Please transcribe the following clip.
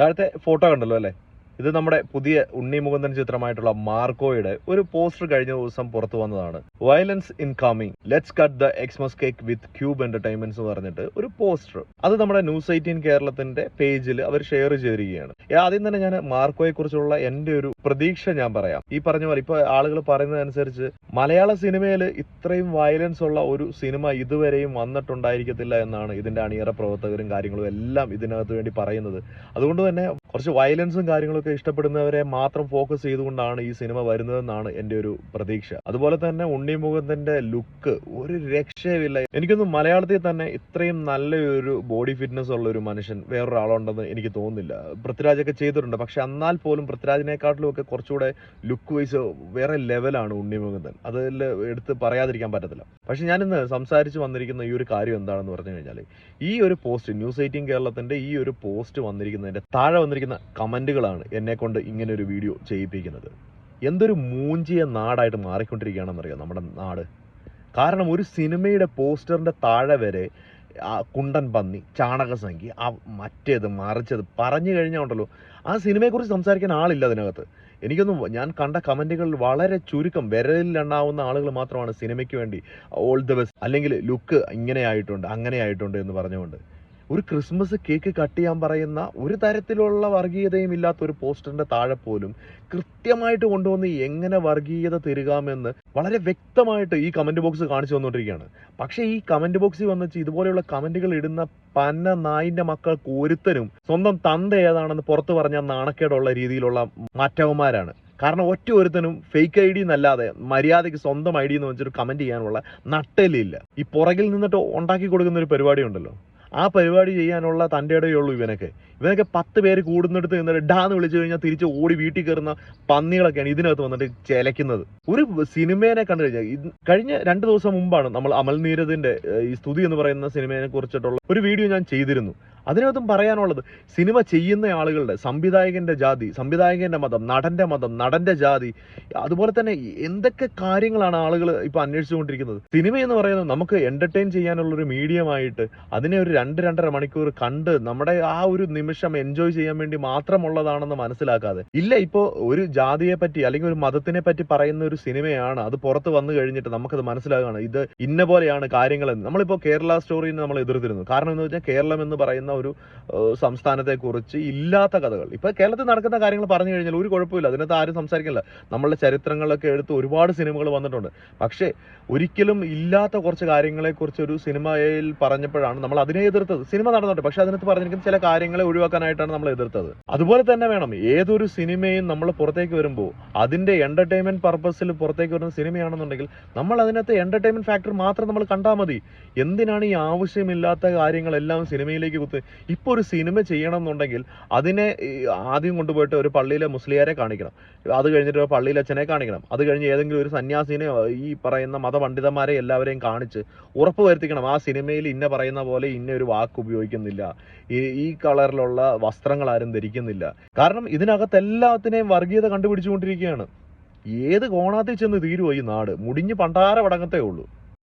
താഴത്തെ ഫോട്ടോ കണ്ടല്ലോ അല്ലേ? ഇത് നമ്മുടെ പുതിയ ഉണ്ണി മുകുന്ദൻ ചിത്രമായിട്ടുള്ള മാർക്കോയുടെ ഒരു പോസ്റ്റർ കഴിഞ്ഞ ദിവസം പുറത്തു വന്നതാണ്. Violence in coming let's cut the Xmas cake with cube entertainments എന്ന് പറഞ്ഞിട്ട് ഒരു പോസ്റ്റർ. അത് നമ്മുടെ ന്യൂസ് എയ്റ്റീൻ കേരളത്തിന്റെ പേജിൽ അവർ ഷെയർ ചെയ്തിരിക്കുകയാണ്. ആദ്യം തന്നെ ഞാൻ മാർക്കോയെ കുറിച്ചുള്ള എന്റെ ഒരു പ്രതീക്ഷ ഞാൻ പറയാം. ഈ പറഞ്ഞ പോലെ ഇപ്പൊ ആളുകൾ പറയുന്നതനുസരിച്ച് മലയാള സിനിമയിൽ ഇത്രയും വയലൻസ് ഉള്ള ഒരു സിനിമ ഇതുവരെയും വന്നിട്ടുണ്ടായിരിക്കത്തില്ല എന്നാണ് ഇതിന്റെ അണിയറ പ്രവർത്തകരും കാര്യങ്ങളും എല്ലാം ഇതിനകത്ത് വേണ്ടി പറയുന്നത്. അതുകൊണ്ട് തന്നെ കുറച്ച് വയലൻസും കാര്യങ്ങളൊക്കെ ഇഷ്ടപ്പെടുന്നവരെ മാത്രം ഫോക്കസ് ചെയ്തുകൊണ്ടാണ് ഈ സിനിമ വരുന്നതെന്നാണ് എന്റെ ഒരു പ്രതീക്ഷ. അതുപോലെ തന്നെ ഉണ്ണി മുകുന്ദന്റെ ലുക്ക് ഒരു രക്ഷയുമില്ല. എനിക്കൊന്നും മലയാളത്തിൽ തന്നെ ഇത്രയും നല്ലൊരു ബോഡി ഫിറ്റ്നസ് ഉള്ള ഒരു മനുഷ്യൻ വേറൊരാളുണ്ടെന്ന് എനിക്ക് തോന്നുന്നില്ല. പൃഥ്വിരാജൊക്കെ ചെയ്തിട്ടുണ്ട്. പക്ഷെ എന്നാൽ പോലും പൃഥ്വിരാജിനെക്കാട്ടിലും ഒക്കെ കുറച്ചുകൂടെ ലുക്ക് വൈസ് വേറെ ലെവലാണ് ഉണ്ണി മുകുന്ദൻ അതിൽ എടുത്ത് പറയാതിരിക്കാൻ പറ്റത്തില്ല. പക്ഷെ ഞാനിന്ന് സംസാരിച്ച് വന്നിരിക്കുന്ന ഈ ഒരു കാര്യം എന്താണെന്ന് പറഞ്ഞു കഴിഞ്ഞാൽ ഈ ഒരു പോസ്റ്റ് ന്യൂസ് എയ്റ്റീൻ കേരളത്തിന്റെ ഈ ഒരു പോസ്റ്റ് വന്നിരിക്കുന്നതിന്റെ താഴെ വന്നിരിക്കുന്ന കമന്റുകളാണ് എന്നെ കൊണ്ട് ഇങ്ങനെ ഒരു വീഡിയോ ചെയ്യിപ്പിക്കുന്നത്. എന്തൊരു മൂഞ്ചിയ നാടായിട്ട് മാറിക്കൊണ്ടിരിക്കുകയാണെന്നറിയാം നമ്മുടെ നാട്? കാരണം ഒരു സിനിമയുടെ പോസ്റ്ററിന്റെ താഴെ വരെ കുണ്ടൻ പന്നി ചാണകസംഖ്യ ആ മറ്റേത് മറിച്ചത് പറഞ്ഞു കഴിഞ്ഞാൽ ഉണ്ടല്ലോ. ആ സിനിമയെക്കുറിച്ച് സംസാരിക്കാൻ ആളില്ല അതിനകത്ത്. എനിക്കൊന്നും ഞാൻ കണ്ട കമന്റുകളിൽ വളരെ ചുരുക്കം വിരലിലുണ്ടാവുന്ന ആളുകൾ മാത്രമാണ് സിനിമയ്ക്ക് വേണ്ടി ഓൾ ദ ബെസ്റ്റ് അല്ലെങ്കിൽ ലുക്ക് ഇങ്ങനെ ആയിട്ടുണ്ട് അങ്ങനെ ആയിട്ടുണ്ട് എന്ന് പറഞ്ഞുകൊണ്ട്. ഒരു ക്രിസ്മസ് കേക്ക് കട്ട് ചെയ്യാൻ പറയുന്ന ഒരു തരത്തിലുള്ള വർഗീയതയും ഇല്ലാത്ത ഒരു പോസ്റ്ററിന്റെ താഴെ പോലും കൃത്യമായിട്ട് കൊണ്ടുവന്ന് എങ്ങനെ വർഗീയത തരുകാമെന്ന് വളരെ വ്യക്തമായിട്ട് ഈ കമന്റ് ബോക്സ് കാണിച്ചു വന്നുകൊണ്ടിരിക്കുകയാണ് പക്ഷേ ഈ കമന്റ് ബോക്സിൽ വന്നിച്ച് ഇതുപോലെയുള്ള കമന്റുകൾ ഇടുന്ന പന്ന നായിന്റെ മക്കൾക്ക് ഒരുത്തനും സ്വന്തം തന്ത ഏതാണെന്ന് പുറത്തു പറഞ്ഞ നാണക്കേടുള്ള രീതിയിലുള്ള മാറ്റവന്മാരാണ്. കാരണം ഒറ്റ ഒരുത്തനും ഫേക്ക് ഐ ഡി എന്നല്ലാതെ മര്യാദയ്ക്ക് സ്വന്തം ഐ ഡി എന്ന് വെച്ചിട്ട് കമന്റ് ചെയ്യാനുള്ള നട്ടലില്ല ഈ പുറകിൽ നിന്നിട്ട് ഉണ്ടാക്കി കൊടുക്കുന്ന ഒരു പരിപാടി ഉണ്ടല്ലോ ആ പരിപാടി ചെയ്യാനുള്ള തന്റെ ഇടയുള്ളൂ ഇവനൊക്കെ. ഇവനൊക്കെ പത്ത് പേര് കൂടുന്നിടത്ത് നിന്നിട്ട് ഡാന്ന് വിളിച്ചു കഴിഞ്ഞാൽ തിരിച്ച് ഓടി വീട്ടിൽ കയറുന്ന പന്നികളൊക്കെയാണ് ഇതിനകത്ത് വന്നിട്ട് ചിലയ്ക്കുന്നത്. ഒരു സിനിമേനെ കണ്ടു കഴിഞ്ഞാൽ കഴിഞ്ഞ രണ്ട് ദിവസം മുമ്പാണ് നമ്മൾ അമൽ ഈ സ്തുതി എന്ന് പറയുന്ന സിനിമയെ കുറിച്ചിട്ടുള്ള ഒരു വീഡിയോ ഞാൻ ചെയ്തിരുന്നു. അതിനകത്തും പറയാനുള്ളത് സിനിമ ചെയ്യുന്ന ആളുകളുടെ സംവിധായകന്റെ ജാതി സംവിധായകന്റെ മതം നടന്റെ മതം നടന്റെ ജാതി അതുപോലെ തന്നെ എന്തൊക്കെ കാര്യങ്ങളാണ് ആളുകൾ ഇപ്പോൾ അന്വേഷിച്ചുകൊണ്ടിരിക്കുന്നത്? സിനിമ എന്ന് പറയുന്നത് നമുക്ക് എന്റർടൈൻ ചെയ്യാനുള്ളൊരു മീഡിയമായിട്ട് അതിനെ ഒരു രണ്ട് രണ്ടര മണിക്കൂർ കണ്ട് നമ്മുടെ ആ ഒരു നിമിഷം എൻജോയ് ചെയ്യാൻ വേണ്ടി മാത്രമുള്ളതാണെന്ന് മനസ്സിലാക്കാതെ. ഇല്ല ഇപ്പോൾ ഒരു ജാതിയെ പറ്റി അല്ലെങ്കിൽ ഒരു മതത്തിനെ പറ്റി പറയുന്ന ഒരു സിനിമയാണ് അത് പുറത്ത് വന്നു കഴിഞ്ഞിട്ട് നമുക്കത് മനസ്സിലാകുകയാണ് ഇത് ഇന്ന പോലെയാണ് കാര്യങ്ങൾ നമ്മളിപ്പോൾ നമ്മളിപ്പോ കേരള സ്റ്റോറിനെ നമ്മൾ എതിർത്തിരുന്നു. കാരണം എന്ന് വെച്ചാൽ കേരളം എന്ന് പറയുന്ന ഒരു സംസ്ഥാനത്തെ കുറിച്ച് ഇല്ലാത്ത കഥകൾ. ഇപ്പൊ കേരളത്തിൽ നടക്കുന്ന കാര്യങ്ങൾ പറഞ്ഞു കഴിഞ്ഞാൽ ഒരു കുഴപ്പമില്ല അതിനകത്ത് ആരും സംസാരിക്കില്ല. നമ്മളുടെ ചരിത്രങ്ങളൊക്കെ എടുത്ത് ഒരുപാട് സിനിമകൾ വന്നിട്ടുണ്ട്. പക്ഷേ ഒരിക്കലും ഇല്ലാത്ത കുറച്ച് കാര്യങ്ങളെ കുറിച്ച് ഒരു സിനിമയിൽ പറഞ്ഞപ്പോഴാണ് നമ്മൾ അതിനെ എതിർത്തത്. സിനിമ നടന്നിട്ട് പക്ഷേ അതിനകത്ത് പറഞ്ഞിരിക്കുന്ന ചില കാര്യങ്ങളെ ഒഴിവാക്കാനായിട്ടാണ് നമ്മൾ എതിർത്തത്. അതുപോലെ തന്നെ വേണം. ഏതൊരു സിനിമയും നമ്മൾ പുറത്തേക്ക് വരുമ്പോൾ അതിന്റെ എന്റർടൈൻമെന്റ് പർപ്പസിൽ പുറത്തേക്ക് വരുന്ന സിനിമയാണെന്നുണ്ടെങ്കിൽ നമ്മൾ അതിനകത്ത് എന്റർടൈൻമെന്റ് ഫാക്ടർ മാത്രം നമ്മൾ കണ്ടാൽ മതി. എന്തിനാണ് ഈ ആവശ്യമില്ലാത്ത കാര്യങ്ങളെല്ലാം സിനിമയിലേക്ക് കുത്ത്? ഇപ്പോൾ ഒരു സിനിമ ചെയ്യണം എന്നുണ്ടെങ്കിൽ അതിനെ ആദ്യം കൊണ്ടുപോയിട്ട് ഒരു പള്ളിയിലെ മുസ്ലിയാരെ കാണിക്കണം. അത് കഴിഞ്ഞിട്ട് ഒരു പള്ളിയിലെ അച്ഛനെ കാണിക്കണം. അത് കഴിഞ്ഞ് ഏതെങ്കിലും ഒരു സന്യാസിനെ ഈ പറയുന്ന മതപണ്ഡിതന്മാരെ എല്ലാവരെയും കാണിച്ച് ഉറപ്പ് വരുത്തിക്കണം ആ സിനിമയിൽ ഇന്ന പറയുന്ന പോലെ ഇന്ന ഒരു വാക്ക് ഉപയോഗിക്കുന്നില്ല. ഈ കളറിലുള്ള വസ്ത്രങ്ങൾ ആരും ധരിക്കുന്നില്ല. കാരണം ഇതിനകത്ത് എല്ലാത്തിനെയും വർഗീയത കണ്ടുപിടിച്ചുകൊണ്ടിരിക്കുകയാണ്. ഏത് കോണാത്തിൽ ചെന്ന് തീരുവോ ഈ നാട്? മുടിഞ്ഞ് പണ്ടാര വടങ്ങത്തേ ഉള്ളൂ.